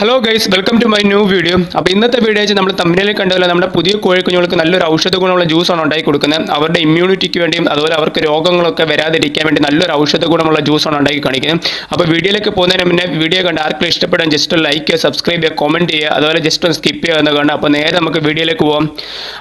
Hello guys welcome to my new video അപ്പോൾ ഇന്നത്തെ video നമ്മൾ തമ്മിലിൽ കണ്ടതുപോലെ നമ്മുടെ പുതിയ കോഴിക്കുഞ്ഞുങ്ങൾക്ക് നല്ലൊരു ഔഷധ ഗുണമുള്ള ജ്യൂസാണ് ഉണ്ടാക്കി കൊടുക്കുന്നത്. അവരുടെ ഇമ്മ്യൂണിറ്റിക്ക് വേണ്ടിയും അതുപോലെ അവർക്ക് രോഗങ്ങളൊക്കെ വരാതിരിക്കാൻ വേണ്ടി നല്ലൊരു ഔഷധ ഗുണമുള്ള ജ്യൂസാണ് ഉണ്ടാക്കി കാണിക്കുന്നത്. അപ്പോൾ വീഡിയോയിലേക്ക് പോകുന്നതിന് മുന്നേ വീഡിയോ കണ്ട് ആർക്കും ഇഷ്ടപ്പെടാൻ ജസ്റ്റ് ലൈക്ക് ചെയ്യുക സബ്സ്ക്രൈബ് ചെയ്യുക കമന്റ് ചെയ്യുക അതുപോലെ ജസ്റ്റ് ഒന്ന് സ്കിപ്പ് ചെയ്യുക എന്ന് കണ്ട് അപ്പോൾ നേരെ നമുക്ക് വീഡിയോയിലേക്ക് പോകാം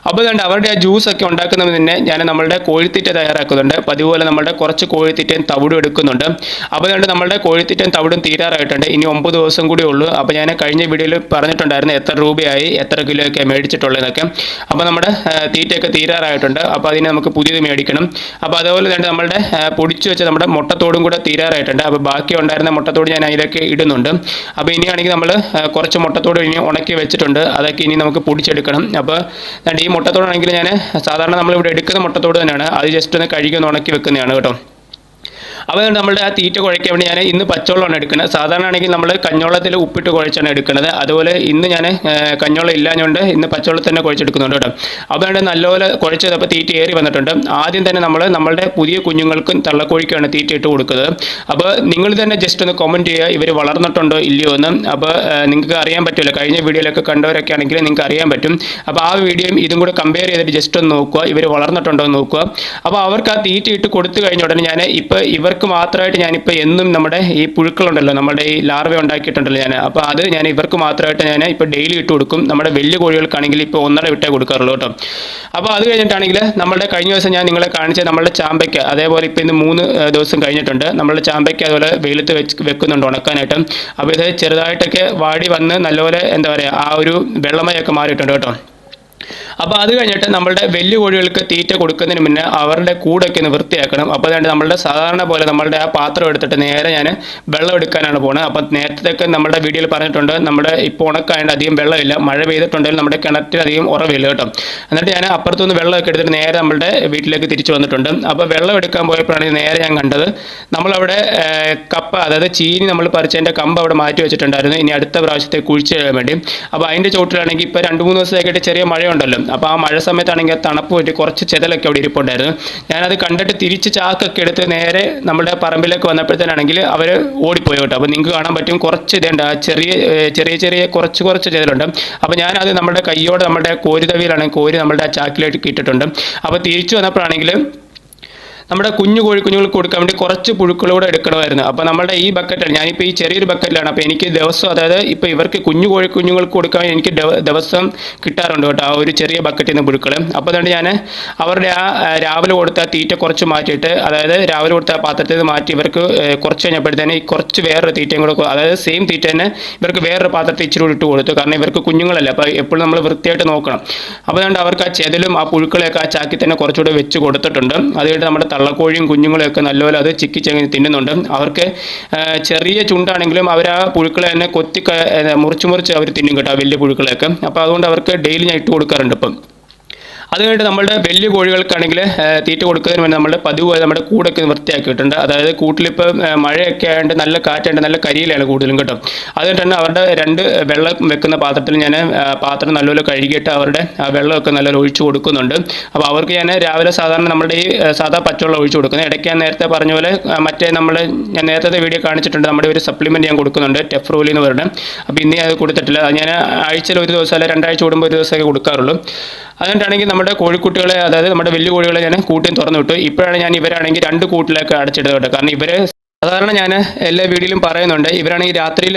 അപ്പോൾ അതുകൊണ്ട് അവരുടെ ആ ജ്യൂസൊക്കെ ഉണ്ടാക്കുന്നതിന് മുന്നേ ഞാൻ നമ്മളുടെ കോഴിത്തീറ്റ തയ്യാറാക്കുന്നുണ്ട്. അപ്പോൾ അതുപോലെ നമ്മളുടെ കുറച്ച് കോഴിത്തീറ്റയും തവിടും എടുക്കുന്നുണ്ട്. അപ്പോൾ അതുകൊണ്ട് നമ്മളുടെ കോഴിത്തീറ്റയും തവിടും തീരാറായിട്ടുണ്ട്. ഇനി ഒമ്പത് ദിവസം കൂടി ഉള്ളൂ. അപ്പോൾ കഴിഞ്ഞ വീഡിയോയിൽ പറഞ്ഞിട്ടുണ്ടായിരുന്നു എത്ര രൂപയായി എത്ര കിലോയൊക്കെ മേടിച്ചിട്ടുള്ളതെന്നൊക്കെ. അപ്പോൾ നമ്മുടെ തീറ്റയൊക്കെ തീരാറായിട്ടുണ്ട്. അപ്പോൾ അതിനെ നമുക്ക് പുതിയത് മേടിക്കണം. അപ്പോൾ അതുപോലെ തന്നെ നമ്മുടെ പൊടിച്ചു വെച്ച നമ്മുടെ മുട്ടത്തോടും കൂടെ തീരാറായിട്ടുണ്ട്. അപ്പോൾ ബാക്കി ഉണ്ടായിരുന്ന മുട്ടത്തോട് ഞാൻ അതിലേക്ക് ഇടുന്നുണ്ട്. അപ്പോൾ ഇനിയാണെങ്കിൽ നമ്മൾ കുറച്ച് മുട്ടത്തോട് ഇനി ഉണക്കി വെച്ചിട്ടുണ്ട്. അതൊക്കെ ഇനി നമുക്ക് പൊടിച്ചെടുക്കണം. അപ്പോൾ ഈ മുട്ടത്തോടാണെങ്കിൽ ഞാൻ സാധാരണ നമ്മളിവിടെ എടുക്കുന്ന മുട്ടത്തോട് തന്നെയാണ്. അത് ജസ്റ്റ് ഒന്ന് കഴുകി ഒന്ന് ഉണക്കി വെക്കുന്നതാണ് കേട്ടോ. അപ്പോൾ നമ്മുടെ ആ തീറ്റ കുഴയ്ക്കാൻ വേണ്ടി ഞാൻ ഇന്ന് പച്ചവെള്ളമാണ് എടുക്കുന്നത്. സാധാരണ ആണെങ്കിൽ നമ്മൾ കഞ്ഞോളത്തിൽ ഉപ്പിട്ട് കുഴച്ചാണ് എടുക്കുന്നത്. അതുപോലെ ഇന്ന് ഞാൻ കഞ്ഞോളം ഇല്ലാഞ്ഞുകൊണ്ട് ഇന്ന് പച്ചവെള്ളത്തിൽ തന്നെ കുഴച്ചെടുക്കുന്നുണ്ട് കേട്ടോ. അപ്പോൾ നല്ലപോലെ കുഴച്ചതപ്പോൾ തീറ്റ ഏറി വന്നിട്ടുണ്ട്. ആദ്യം തന്നെ നമ്മൾ നമ്മളുടെ പുതിയ കുഞ്ഞുങ്ങൾക്കും തള്ളക്കോഴിക്കാണ് തീറ്റ ഇട്ട് കൊടുക്കുന്നത്. അപ്പോൾ നിങ്ങൾ തന്നെ ജസ്റ്റ് ഒന്ന് കമന്റ് ചെയ്യുക ഇവർ വളർന്നിട്ടുണ്ടോ ഇല്ലയോ എന്ന്. അപ്പോൾ നിങ്ങൾക്ക് അറിയാൻ പറ്റില്ല കഴിഞ്ഞ വീഡിയോയിലൊക്കെ കണ്ടവരൊക്കെ ആണെങ്കിൽ നിങ്ങൾക്ക് അറിയാൻ പറ്റും. അപ്പോൾ ആ വീഡിയോയും ഇതും കൂടെ കമ്പയർ ചെയ്തിട്ട് ജസ്റ്റ് ഒന്ന് നോക്കുക ഇവർ വളർന്നിട്ടുണ്ടോ എന്ന് നോക്കുക. അപ്പോൾ അവർക്ക് ആ തീറ്റ ഇട്ട് കൊടുത്തു കഴിഞ്ഞ ഉടനെ ഞാൻ ഇപ്പോൾ ഇവർക്ക് മാത്രമായിട്ട് ഞാനിപ്പോൾ എന്നും നമ്മുടെ ഈ പുഴുക്കളുണ്ടല്ലോ നമ്മുടെ ഈ ലാർവ ഉണ്ടാക്കിയിട്ടുണ്ടല്ലോ ഞാൻ അപ്പോൾ അത് ഞാൻ ഇവർക്ക് മാത്രമായിട്ട് ഞാൻ ഇപ്പോൾ ഡെയിലി ഇട്ട് കൊടുക്കും. നമ്മുടെ വലിയ കോഴികൾക്കാണെങ്കിൽ ഇപ്പോൾ ഒന്നര വിട്ടേ കൊടുക്കാറുള്ളൂ കേട്ടോ. അപ്പോൾ അത് കഴിഞ്ഞിട്ടാണെങ്കിൽ നമ്മുടെ കഴിഞ്ഞ ദിവസം ഞാൻ നിങ്ങളെ കാണിച്ച നമ്മുടെ ചാമ്പയ്ക്ക അതേപോലെ ഇപ്പോൾ ഇന്ന് മൂന്ന് ദിവസം കഴിഞ്ഞിട്ടുണ്ട്. നമ്മുടെ ചാമ്പയ്ക്ക അതുപോലെ വെയിലത്ത് വെച്ച് വെക്കുന്നുണ്ട് ഉണക്കാനായിട്ട്. അപ്പോൾ ഇത് ചെറുതായിട്ടൊക്കെ വാടി വന്ന് നല്ലപോലെ എന്താ പറയുക ആ ഒരു വെള്ളമയൊക്കെ മാറിയിട്ടുണ്ട് കേട്ടോ. അപ്പോൾ അത് കഴിഞ്ഞിട്ട് നമ്മളുടെ വലിയ കോഴികൾക്ക് തീറ്റ കൊടുക്കുന്നതിന് മുന്നേ അവരുടെ കൂടൊക്കെ ഒന്ന് വൃത്തിയാക്കണം. അപ്പോൾ അതുകൊണ്ട് നമ്മളുടെ സാധാരണ പോലെ നമ്മളുടെ ആ പാത്രം എടുത്തിട്ട് നേരെ ഞാൻ വെള്ളം എടുക്കാനാണ് പോകുന്നത് അപ്പോൾ നേരത്തെ നമ്മുടെ വീഡിയോയിൽ പറഞ്ഞിട്ടുണ്ട് നമ്മുടെ ഇപ്പോൾ ഉണക്കായതുകൊണ്ട് അധികം വെള്ളമില്ല മഴ പെയ്തിട്ടുണ്ടെങ്കിൽ നമ്മുടെ കിണറ്റിൽ അധികം ഉറവില്ല കേട്ടോ. എന്നിട്ട് ഞാൻ അപ്പുറത്തുനിന്ന് വെള്ളമൊക്കെ എടുത്തിട്ട് നേരെ നമ്മളുടെ വീട്ടിലേക്ക് തിരിച്ചു വന്നിട്ടുണ്ട്. അപ്പോൾ വെള്ളം എടുക്കാൻ പോയപ്പോഴാണ് നേരെ ഞാൻ കണ്ടത്. നമ്മളവിടെ കപ്പ അതായത് ചീനി നമ്മൾ പറിച്ചതിന്റെ കമ്പ് അവിടെ മാറ്റി വെച്ചിട്ടുണ്ടായിരുന്നു. ഇനി അടുത്ത പ്രാവശ്യത്തെ കുഴിച്ച് വേണ്ടി. അപ്പോൾ അതിന്റെ ചോട്ടിലാണെങ്കിൽ ഇപ്പോൾ രണ്ട് മൂന്ന് ദിവസത്തേക്കായിട്ട് ചെറിയ മഴയുണ്ടല്ലോ. അപ്പോൾ ആ മഴ സമയത്താണെങ്കിൽ തണുപ്പ് പറ്റി കുറച്ച് ചെതലൊക്കെ അവിടെ ഇരിപ്പുണ്ടായിരുന്നു. ഞാനത് കണ്ടിട്ട് തിരിച്ച് ചാക്കൊക്കെ എടുത്ത് നേരെ നമ്മുടെ പറമ്പിലേക്ക് വന്നപ്പോഴത്തേനാണെങ്കിൽ അവർ ഓടിപ്പോയി കേട്ടോ. അപ്പോൾ നിങ്ങൾക്ക് കാണാൻ പറ്റും കുറച്ച് ഇതുണ്ട്. ആ ചെറിയ ചെറിയ ചെറിയ കുറച്ച് കുറച്ച് ചെതലുണ്ട്. അപ്പോൾ ഞാനത് നമ്മുടെ കയ്യോടെ നമ്മുടെ കോരി തവിയിലാണ് കോരി നമ്മുടെ ആ ചാക്കിലേക്ക് ഇട്ടിട്ടുണ്ട്. അപ്പോൾ തിരിച്ചു വന്നപ്പോഴാണെങ്കിൽ നമ്മുടെ കുഞ്ഞു കോഴിക്കുഞ്ഞുങ്ങൾക്ക് കൊടുക്കാൻ വേണ്ടി കുറച്ച് പുഴുക്കളൂടെ എടുക്കണമായിരുന്നു. അപ്പോൾ നമ്മുടെ ഈ ബക്കറ്റിൽ ഞാനിപ്പോൾ ഈ ചെറിയൊരു ബക്കറ്റിലാണ് അപ്പോൾ എനിക്ക് ദിവസം അതായത് ഇപ്പോൾ ഇവർക്ക് കുഞ്ഞു കോഴിക്കുഞ്ഞുങ്ങൾക്ക് കൊടുക്കാൻ എനിക്ക് ദിവസം കിട്ടാറുണ്ട് കേട്ടോ ആ ഒരു ചെറിയ ബക്കറ്റിൽ നിന്ന് പുഴുക്കൾ അപ്പോൾ അതുകൊണ്ട് ഞാൻ അവരുടെ ആ രാവിലെ കൊടുത്ത തീറ്റ കുറച്ച് മാറ്റിയിട്ട് അതായത് രാവിലെ കൊടുത്ത പാത്രത്തിൽ നിന്ന് മാറ്റി ഇവർക്ക് കുറച്ച് കഴിഞ്ഞപ്പോഴത്തേന് കുറച്ച് വേറൊരു തീറ്റയും കൂടെ അതായത് സെയിം തീറ്റ തന്നെ ഇവർക്ക് വേറൊരു പാത്രത്തിൽ ഇച്ചിരി ഇട്ട് കൊടുത്തു. കാരണം ഇവർക്ക് കുഞ്ഞുങ്ങളല്ല അപ്പോൾ എപ്പോഴും നമ്മൾ വൃത്തിയായിട്ട് നോക്കണം. അപ്പോൾ അതുകൊണ്ട് അവർക്ക് ആ ചെതലും ആ പുഴുക്കളെയൊക്കെ ആ ചാക്കി തന്നെ കുറച്ചുകൂടെ വെച്ച് കൊടുത്തിട്ടുണ്ട്. അത് കഴിഞ്ഞിട്ട് നമ്മുടെ തള്ളക്കോഴിയും കുഞ്ഞുങ്ങളെയൊക്കെ നല്ലപോലെ അത് ചിക്കി ചെങ്ങി തിന്നുന്നുണ്ട്. അവർക്ക് ചെറിയ ചുണ്ടാണെങ്കിലും അവർ ആ പുഴുക്കളെ തന്നെ കൊത്തി മുറിച്ച് മുറിച്ച് അവർ തിന്നും കേട്ടോ വലിയ പുഴുക്കളെയൊക്കെ. അപ്പോൾ അതുകൊണ്ട് അവർക്ക് ഡെയിലി ഞാൻ ഇട്ട് കൊടുക്കാറുണ്ട് ഇപ്പം. അത് കഴിഞ്ഞിട്ട് നമ്മുടെ വലിയ കോഴികൾക്കാണെങ്കിൽ തീറ്റ കൊടുക്കുന്നതിന് വേണ്ടി നമ്മൾ പതിവ് നമ്മുടെ കൂടൊക്കെ വൃത്തിയാക്കിയിട്ടുണ്ട്. അതായത് കൂട്ടിലിപ്പോൾ മഴയൊക്കെ ആയതുകൊണ്ട് നല്ല കാറ്റുണ്ട് നല്ല കരിയിലാണ് കൂടുതലും കേട്ടോ. അതുകൊണ്ട് തന്നെ അവരുടെ രണ്ട് വെള്ളം വെക്കുന്ന പാത്രത്തിൽ ഞാൻ പാത്രം നല്ലപോലെ കഴുകിയിട്ട് അവരുടെ ആ വെള്ളമൊക്കെ നല്ലപോലെ ഒഴിച്ചു കൊടുക്കുന്നുണ്ട്. അപ്പോൾ അവർക്ക് ഞാൻ രാവിലെ സാധാരണ നമ്മുടെ ഈ സാധാ പച്ചവെള്ളം ഒഴിച്ചു കൊടുക്കുന്നത്. ഇടയ്ക്ക് ഞാൻ നേരത്തെ പറഞ്ഞ പോലെ മറ്റേ നമ്മൾ ഞാൻ നേരത്തെ വീഡിയോ കാണിച്ചിട്ടുണ്ട്. നമ്മുടെ ഒരു സപ്ലിമെന്റ് ഞാൻ കൊടുക്കുന്നുണ്ട് ടെഫ്രോലി എന്ന് പറയുന്നത്. അപ്പോൾ ഇനി അത് കൊടുത്തിട്ടില്ല. ഞാൻ ആഴ്ചയിൽ ഒരു ദിവസം അല്ല രണ്ടാഴ്ച കൂടുമ്പോൾ ഒരു ദിവസമൊക്കെ കൊടുക്കാറുള്ളൂ. അതുകൊണ്ടാണെങ്കിൽ നമ്മുടെ കോഴിക്കുട്ടികളെ അതായത് നമ്മുടെ വലിയ കോഴികളെ ഞാൻ കൂട്ടിൽ തുറന്നു വിട്ടു. ഇപ്പോഴാണ് ഞാൻ ഇവരാണെങ്കിൽ രണ്ട് കൂട്ടിലേക്ക് അടച്ചിടുന്നത് കേട്ടോ. കാരണം ഇവരെ സാധാരണ ഞാൻ എല്ലാ വീഡിയോയിലും പറയുന്നുണ്ട് ഇവരാണെങ്കിൽ രാത്രിയിൽ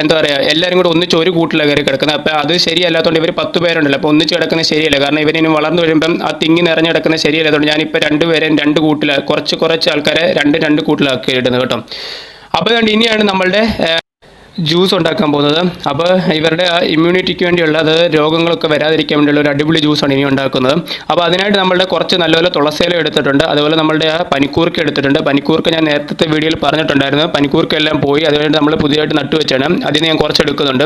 എന്താ പറയുക എല്ലാവരും കൂടെ ഒന്നിച്ച് ഒരു കൂട്ടിലാണ് കയറി കിടക്കുന്നത്. അപ്പോൾ അത് ശരിയല്ലാത്തതുകൊണ്ട് ഇവർ പത്ത് പേരുണ്ടല്ലോ. അപ്പോൾ ഒന്നിച്ച് കിടക്കുന്നത് ശരിയല്ല. കാരണം ഇവരിനി വളർന്നു വരുമ്പം ആ തിങ്ങി നിറഞ്ഞു കിടക്കുന്നത് ശരിയല്ല അതുകൊണ്ട് ഞാനിപ്പോൾ രണ്ടുപേരെയും രണ്ട് കൂട്ടിൽ കുറച്ച് കുറച്ച് ആൾക്കാരെ രണ്ട് രണ്ട് കൂട്ടിലാക്കി ഇടുന്നത് കേട്ടോ അപ്പോൾ ഇനിയാണ് നമ്മളുടെ ജ്യൂസ് ഉണ്ടാക്കാൻ പോകുന്നത്. അപ്പോൾ ഇവരുടെ ഇമ്മ്യൂണിറ്റിക്ക് വേണ്ടിയുള്ള അത് രോഗങ്ങളൊക്കെ വരാതിരിക്കാൻ വേണ്ടിയുള്ള ഒരു അടിപൊളി ജ്യൂസാണ് ഇനി ഉണ്ടാക്കുന്നത്. അപ്പോൾ അതിനായിട്ട് നമ്മളുടെ കുറച്ച് നല്ലപോലെ തുളസിയില എടുത്തിട്ടുണ്ട്. അതുപോലെ നമ്മളുടെ പനിക്കൂർക്ക എടുത്തിട്ടുണ്ട്. പനിക്കൂർക്ക ഞാൻ നേരത്തെ വീഡിയോയിൽ പറഞ്ഞിട്ടുണ്ടായിരുന്നു. പനിക്കൂർക്ക എല്ലാം പോയി അതുകൊണ്ട് നമ്മൾ പുതിയതായിട്ട് നട്ടു വെച്ചാണ്. അതിന് ഞാൻ കുറച്ച് എടുക്കുന്നുണ്ട്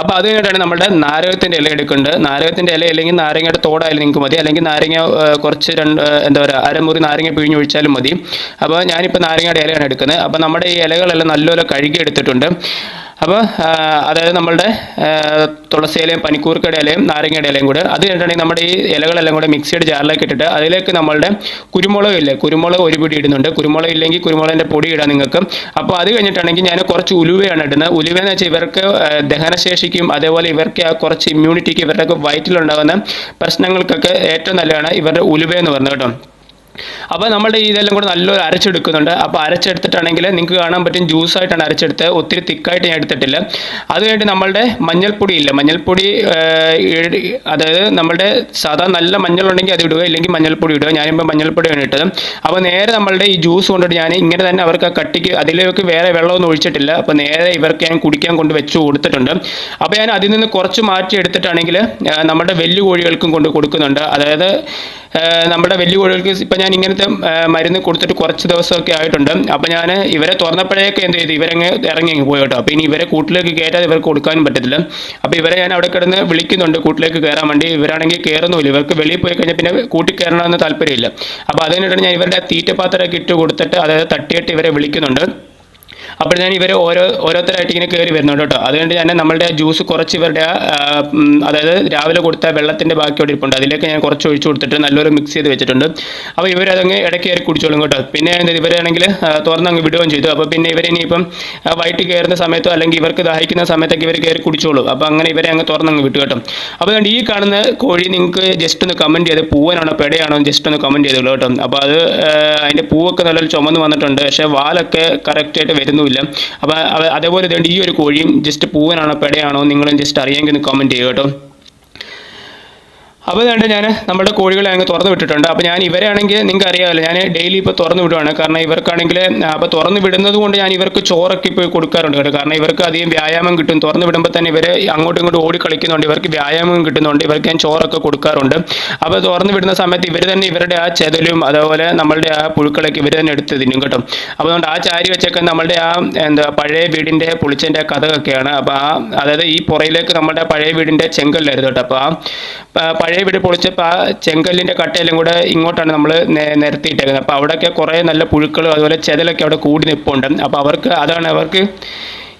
അപ്പോൾ അത് നമ്മുടെ നാരകത്തിന്റെ ഇല എടുക്കേണ്ടത് നാരകത്തിന്റെ ഇല അല്ലെങ്കിൽ നാരങ്ങയുടെ തോടായാലും നിങ്ങൾക്ക് മതി. അല്ലെങ്കിൽ നാരങ്ങ കുറച്ച് രണ്ട് എന്താ പറയുക അരമുറി നാരങ്ങ പിഴിഞ്ഞ് ഒഴിച്ചാലും മതി. അപ്പോൾ ഞാനിപ്പോൾ നാരങ്ങയുടെ ഇലയാണ് എടുക്കുന്നത്. അപ്പോൾ നമ്മുടെ ഈ ഇലകളെല്ലാം നല്ലപോലെ കഴുകി എടുത്തിട്ടുണ്ട് അപ്പോൾ അതായത് നമ്മളുടെ ആ, തുളസി ഇലയും പനിക്കൂർക്കയുടെ ഇലയും നാരങ്ങയുടെ ഇലയും കൂടെ. അത് കഴിഞ്ഞിട്ടുണ്ടെങ്കിൽ നമ്മുടെ ഈ ഇലകളെല്ലാം കൂടെ മിക്സിയുടെ ജാറിലേക്ക് ഇട്ടിട്ട് അതിലേക്ക് നമ്മളുടെ കുരുമുളക് ഇല്ലേ? കുരുമുളക് ഒരു പിടി ഇടുന്നുണ്ട്. കുരുമുളക് ഇല്ലെങ്കിൽ കുരുമുളകിന്റെ പൊടി ഇടാം നിങ്ങൾക്ക്. അപ്പോൾ അത് കഴിഞ്ഞിട്ടുണ്ടെങ്കിൽ ഞാൻ കുറച്ച് ഉലുവയാണ് ഇടുന്നത്. ഉലുവ എന്ന് വെച്ചാൽ ഇവർക്ക് ദഹനശേഷിക്കും അതേപോലെ ഇവർക്ക് കുറച്ച് ഇമ്മ്യൂണിറ്റിക്ക് ഇവരുടെ വയറ്റിലുണ്ടാകുന്ന പ്രശ്നങ്ങൾക്കൊക്കെ ഏറ്റവും നല്ലതാണ് ഇവരുടെ ഉലുവ എന്ന് പറഞ്ഞത് കേട്ടോ. അപ്പോൾ നമ്മുടെ ഇതെല്ലാം കൂടെ നല്ലൊരു അരച്ചെടുക്കുന്നുണ്ട്. അപ്പോൾ അരച്ചെടുത്തിട്ടാണെങ്കിൽ നിങ്ങൾക്ക് കാണാൻ പറ്റും ജ്യൂസായിട്ടാണ് അരച്ചെടുത്തത്. ഒത്തിരി തിക്കായിട്ട് ഞാൻ എടുത്തിട്ടില്ല. അത് കഴിഞ്ഞിട്ട് നമ്മളുടെ മഞ്ഞൾപ്പൊടി ഇല്ല? മഞ്ഞൾപ്പൊടി അതായത് നമ്മളുടെ സാധാ നല്ല മഞ്ഞളുണ്ടെങ്കിൽ അത് ഇടുക ഇല്ലെങ്കിൽ മഞ്ഞൾപ്പൊടി ഇടുക. ഞാനിപ്പോൾ മഞ്ഞൾപ്പൊടിയാണ് ഇട്ടത്. അപ്പോൾ നേരെ നമ്മളുടെ ഈ ജ്യൂസ് കൊണ്ടിട്ട് ഞാൻ ഇങ്ങനെ തന്നെ അവർക്ക് ആ കട്ടിക്ക് അതിലേക്ക് വേറെ വെള്ളമൊന്നും ഒഴിച്ചിട്ടില്ല. അപ്പോൾ നേരെ ഇവർക്ക് ഞാൻ കുടിക്കാൻ കൊണ്ട് വെച്ച് കൊടുത്തിട്ടുണ്ട്. അപ്പോൾ ഞാൻ അതിൽ നിന്ന് കുറച്ച് മാറ്റി എടുത്തിട്ടാണെങ്കിൽ നമ്മുടെ വെല്ലു കോഴികൾക്കും കൊണ്ട് കൊടുക്കുന്നുണ്ട്. അതായത് നമ്മുടെ വലിയ കോഴികൾക്ക് ഇപ്പം ഞാൻ ഇങ്ങനത്തെ ആ, മരുന്ന് കൊടുത്തിട്ട് കുറച്ച് ദിവസമൊക്കെ ആയിട്ടുണ്ട്. അപ്പം ഞാൻ ഇവരെ തുറന്നപ്പോഴേക്ക് എന്ത് ചെയ്തു? ഇവരങ്ങ് ഇറങ്ങി അങ്ങ് കേട്ടോ. അപ്പോൾ ഇനി ഇവരെ കൂട്ടിലേക്ക് കയറ്റാതെ ഇവർക്ക് കൊടുക്കാനും പറ്റത്തില്ല. അപ്പോൾ ഇവരെ ഞാൻ അവിടെ കിടന്ന് വിളിക്കുന്നുണ്ട് കൂട്ടിലേക്ക് കയറാൻ വേണ്ടി. ഇവരാണെങ്കിൽ കയറുന്നില്ല ഇവർക്ക് വെളിയിൽ പോയി കഴിഞ്ഞാൽ പിന്നെ കൂട്ടി കയറണമെന്ന് താല്പര്യമില്ല. അപ്പോൾ അതിനിടെ ഞാൻ ഇവരുടെ തീറ്റപാത്രമൊക്കെ ഇട്ട് കൊടുത്തിട്ട് അതായത് തട്ടിയിട്ട് ഇവരെ വിളിക്കുന്നുണ്ട്. അപ്പോൾ ഞാൻ ഇവർ ഓരോ ഓരോരുത്തരായിട്ട് ഇങ്ങനെ കയറി വരുന്നുണ്ട് കേട്ടോ. അതുകൊണ്ട് തന്നെ നമ്മളുടെ ജ്യൂസ് കുറച്ച് ഇവരുടെ അതായത് രാവിലെ കൊടുത്ത വെള്ളത്തിന്റെ ബാക്കി അവിടെ ഇരിപ്പുണ്ട്. അതിലേക്ക് ഞാൻ കുറച്ച് ഒഴിച്ചു കൊടുത്തിട്ട് നല്ലൊരു മിക്സ് ചെയ്ത് വെച്ചിട്ടുണ്ട്. അപ്പോൾ ഇവരതങ്ങ് ഇടയ്ക്ക് കയറി കുടിച്ചോളും കേട്ടോ. പിന്നെ ഇവരാണെങ്കിൽ തുറന്ന് അങ്ങ് വിടുകയും ചെയ്തു. അപ്പോൾ പിന്നെ ഇവരിനിയിപ്പം വൈകിട്ട് കയറുന്ന സമയത്തോ അല്ലെങ്കിൽ ഇവർക്ക് ദാഹിക്കുന്ന സമയത്തൊക്കെ ഇവർ കയറി കുടിച്ചോളൂ. അപ്പോൾ അങ്ങനെ ഇവരെ അങ്ങ് തുറന്നങ്ങ് വിട്ടു കേട്ടോ. അപ്പോൾ ഈ കാണുന്ന കോഴി നിങ്ങൾക്ക് ജസ്റ്റ് ഒന്ന് കമന്റ് ചെയ്ത് പൂവനാണോ പെടയാണോ ജസ്റ്റ് ഒന്ന് കമന്റ് ചെയ്തോളൂ കേട്ടോ. അപ്പോൾ അത് അതിന്റെ പൂവൊക്കെ നല്ലൊരു ചുമന്ന് വന്നിട്ടുണ്ട്. പക്ഷേ വാലൊക്കെ കറക്റ്റായിട്ട് വരുന്നുമില്ല അപ്പോൾ അതേപോലെ ഈ ഒരു കോഴിയും ജസ്റ്റ് പൂവനാണോ പെടയാണോ നിങ്ങളും ജസ്റ്റ് അറിയാമെങ്കിൽ ഒന്ന് കമന്റ് ചെയ്യുക കേട്ടോ. അപ്പോൾ അതുകൊണ്ട് ഞാൻ നമ്മുടെ കോഴികളെ അങ്ങ് തുറന്നു വിട്ടിട്ടുണ്ട്. അപ്പോൾ ഞാൻ ഇവരാണെങ്കിൽ നിങ്ങൾക്ക് അറിയാമല്ലോ ഞാൻ ഡെയിലി ഇപ്പോൾ തുറന്നു വിടുവാണ്. കാരണം ഇവർക്കാണെങ്കിൽ അപ്പോൾ തുറന്നു വിടുന്നത് കൊണ്ട് ഞാൻ ഇവർക്ക് ചോറൊക്കെ ഇപ്പോൾ കൊടുക്കാറുണ്ട് കേട്ടോ. കാരണം ഇവർക്ക് അധികം വ്യായാമം കിട്ടും. തുറന്നു വിടുമ്പോൾ തന്നെ ഇവർ അങ്ങോട്ടും ഇങ്ങോട്ടും ഓടി കളിക്കുന്നുണ്ട്. ഇവർക്ക് വ്യായാമം കിട്ടുന്നുണ്ട്. ഇവർക്ക് ഞാൻ ചോറൊക്കെ കൊടുക്കാറുണ്ട്. അപ്പോൾ തുറന്നു വിടുന്ന സമയത്ത് ഇവർ തന്നെ ഇവരുടെ ആ ചെതലും അതേപോലെ നമ്മളുടെ ആ പുഴുക്കളൊക്കെ ഇവർ തന്നെ എടുത്ത് തിന്നും കേട്ടോ. അപ്പോൾ അതുകൊണ്ട് ആ ചാരി വെച്ചൊക്കെ നമ്മളുടെ ആ എന്താ പഴയ വീടിന്റെ പുളിച്ചന്റെ കഥകളൊക്കെയാണ് അപ്പോൾ ആ അതായത് ഈ പുറയിലേക്ക് നമ്മുടെ പഴയ വീടിന്റെ ചെങ്കല്ലായിരുന്നു കേട്ടോ. അപ്പോൾ ആ പഴയ വീട് പൊളിച്ചപ്പോൾ ആ ചെങ്കല്ലിന്റെ കട്ടയെല്ലാം കൂടെ ഇങ്ങോട്ടാണ് നമ്മൾ നിരത്തിയിട്ടേക്കുന്നത്. അപ്പോൾ അവിടെയൊക്കെ കുറേ നല്ല പുഴുക്കളും അതുപോലെ ചെതലൊക്കെ അവിടെ കൂടി നിൽപ്പുണ്ട് അപ്പോൾ അവർക്ക് അതാണ് അവർക്ക്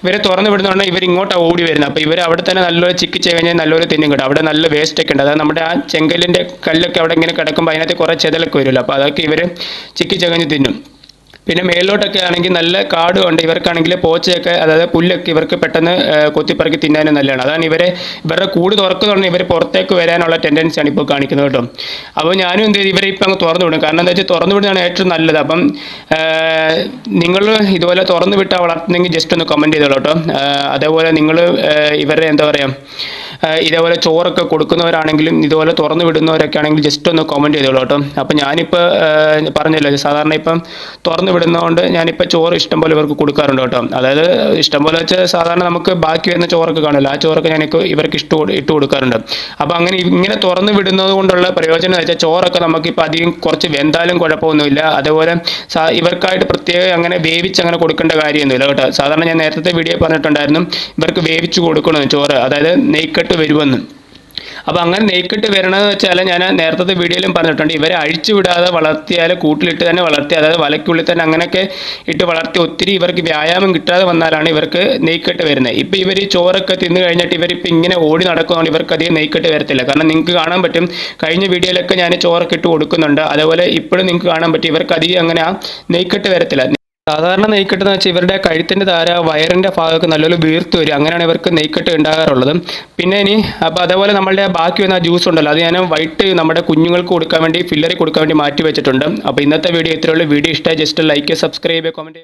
ഇവരെ തുറന്നു വിടുന്നതുകൊണ്ട് ഇവർ ഇങ്ങോട്ടാണ് ഓടി വരുന്നത്. അപ്പോൾ ഇവർ അവിടെ തന്നെ നല്ലൊരു ചിക്കിച്ച് കഴിഞ്ഞാൽ നല്ലൊരു തിന്നും കിട്ടും. അവിടെ നല്ല വേസ്റ്റ് ഒക്കെ ഉണ്ട്. അതായത് നമ്മുടെ ആ ചെങ്കല്ലിന്റെ കല്ലൊക്കെ അവിടെ ഇങ്ങനെ കിടക്കുമ്പോൾ അതിനകത്ത് കുറേ ചെതലൊക്കെ വരുമല്ലോ. അപ്പോൾ അതൊക്കെ ഇവർ ചിക്കിച്ചകഞ്ഞ് തിന്നും. പിന്നെ മേലോട്ടൊക്കെ ആണെങ്കിൽ നല്ല കാടും ഉണ്ട് ഇവർക്കാണെങ്കിൽ പോച്ചയൊക്കെ അതായത് പുല്ലൊക്കെ ഇവർക്ക് പെട്ടെന്ന് കൊത്തിപ്പറക്കി തിന്നാനും നല്ലതാണ്. അതാണ് ഇവരെ ഇവരുടെ കൂട് തുറക്കുന്നുണ്ട് ഇവർ പുറത്തേക്ക് വരാനുള്ള ടെൻഡൻസിയാണ് ഇപ്പോൾ കാണിക്കുന്നത് കേട്ടോ. അപ്പോൾ ഞാനും എന്ത് ചെയ്തു? ഇവരെ ഇപ്പം അങ്ങ് തുറന്നു വിടും. കാരണം എന്താ വെച്ചാൽ തുറന്നു വിടുന്നതാണ് ഏറ്റവും നല്ലത്. അപ്പം നിങ്ങൾ ഇതുപോലെ തുറന്നു വിട്ടാൽ വളർത്തുന്നെങ്കിൽ ജസ്റ്റ് ഒന്ന് കമന്റ് ചെയ്തോളൂ കേട്ടോ. അതേപോലെ നിങ്ങൾ ഇവരുടെ എന്താ പറയുക ഇതേപോലെ ചോറൊക്കെ കൊടുക്കുന്നവരാണെങ്കിലും ഇതുപോലെ തുറന്നു വിടുന്നവരൊക്കെ ആണെങ്കിൽ ജസ്റ്റ് ഒന്ന് കമന്റ് ചെയ്തോളൂ കേട്ടോ. അപ്പം ഞാനിപ്പോൾ പറഞ്ഞല്ലോ സാധാരണ ഇപ്പം തുറന്നു വിടുന്നതുകൊണ്ട് ഞാനിപ്പോൾ ചോറ് ഇഷ്ടംപോലെ ഇവർക്ക് കൊടുക്കാറുണ്ട് കേട്ടോ. അതായത് ഇഷ്ടംപോലെ വെച്ചാൽ സാധാരണ നമുക്ക് ബാക്കി വരുന്ന ചോറൊക്കെ കാണുമല്ലോ ആ ചോറൊക്കെ ഞാനൊക്കെ ഇവർക്ക് ഇഷ്ട ഇട്ട് കൊടുക്കാറുണ്ട്. അപ്പോൾ അങ്ങനെ ഇങ്ങനെ തുറന്നു വിടുന്നത് കൊണ്ടുള്ള പ്രയോജനം വെച്ചാൽ ചോറൊക്കെ നമുക്കിപ്പോൾ അധികം കുറച്ച് വെന്താലും കുഴപ്പമൊന്നുമില്ല. അതേപോലെ ഇവർക്കായിട്ട് പ്രത്യേകം അങ്ങനെ വേവിച്ച് അങ്ങനെ കൊടുക്കേണ്ട കാര്യമൊന്നുമില്ല കേട്ടോ. സാധാരണ ഞാൻ നേരത്തെ വീഡിയോ പറഞ്ഞിട്ടുണ്ടായിരുന്നു ഇവർക്ക് വേവിച്ച് കൊടുക്കണം ചോറ്. അതായത് നെയ്ക്കെട്ട് വരുമെന്ന്. അപ്പോൾ അങ്ങനെ നെയ്ക്കെട്ട് വരണമെന്ന് വെച്ചാൽ ഞാൻ നേരത്തെ വീഡിയോയിലും പറഞ്ഞിട്ടുണ്ട്. ഇവരെ അഴിച്ചു വിടാതെ വളർത്തിയാൽ കൂട്ടിലിട്ട് തന്നെ വളർത്തി അതായത് വലയ്ക്കുള്ളിൽ തന്നെ അങ്ങനെയൊക്കെ ഇട്ട് വളർത്തി ഒത്തിരി ഇവർക്ക് വ്യായാമം കിട്ടാതെ വന്നാലാണ് ഇവർക്ക് നെയ്ക്കെട്ട് വരുന്നത്. ഇപ്പോൾ ഇവർ ചോറൊക്കെ തിന്നു കഴിഞ്ഞിട്ട് ഇവരിപ്പോൾ ഇങ്ങനെ ഓടി നടക്കുന്നതുകൊണ്ട് ഇവർക്ക് അധികം നെയ്ക്കെട്ട് വരത്തില്ല. കാരണം നിങ്ങൾക്ക് കാണാൻ പറ്റും കഴിഞ്ഞ വീഡിയോയിലൊക്കെ ഞാൻ ചോറൊക്കെ ഇട്ട് കൊടുക്കുന്നുണ്ട്. അതേപോലെ ഇപ്പോഴും നിങ്ങൾക്ക് കാണാൻ പറ്റും ഇവർക്ക് അധികം അങ്ങനെ ആ നെയ്ക്കെട്ട് വരത്തില്ല. സാധാരണ നെയ്ക്കെട്ട് എന്ന് വെച്ചാൽ ഇവരുടെ കഴുത്തിന്റെ താര വയറിന്റെ ഭാഗമൊക്കെ നല്ലൊരു വീർത്ത് വരും. അങ്ങനെയാണ് ഇവർക്ക് നെയ്ക്കെട്ട് ഉണ്ടാകാറുള്ളത്. പിന്നെ ഇനി അപ്പോൾ അതേപോലെ നമ്മളുടെ ബാക്കി വന്ന ജ്യൂസ് ഉണ്ടല്ലോ അത് ഞാൻ വൈറ്റ് നമ്മുടെ കുഞ്ഞുങ്ങൾക്ക് കൊടുക്കാൻ വേണ്ടി ഫില്ലറി കൊടുക്കാൻ വേണ്ടി മാറ്റി വെച്ചിട്ടുണ്ട്. അപ്പോൾ ഇന്നത്തെ വീഡിയോ ഇത്രയുള്ള വീഡിയോ ഇഷ്ടമായി ജസ്റ്റ് ലൈക്ക് സബ്സ്ക്രൈബ് കമന്റ്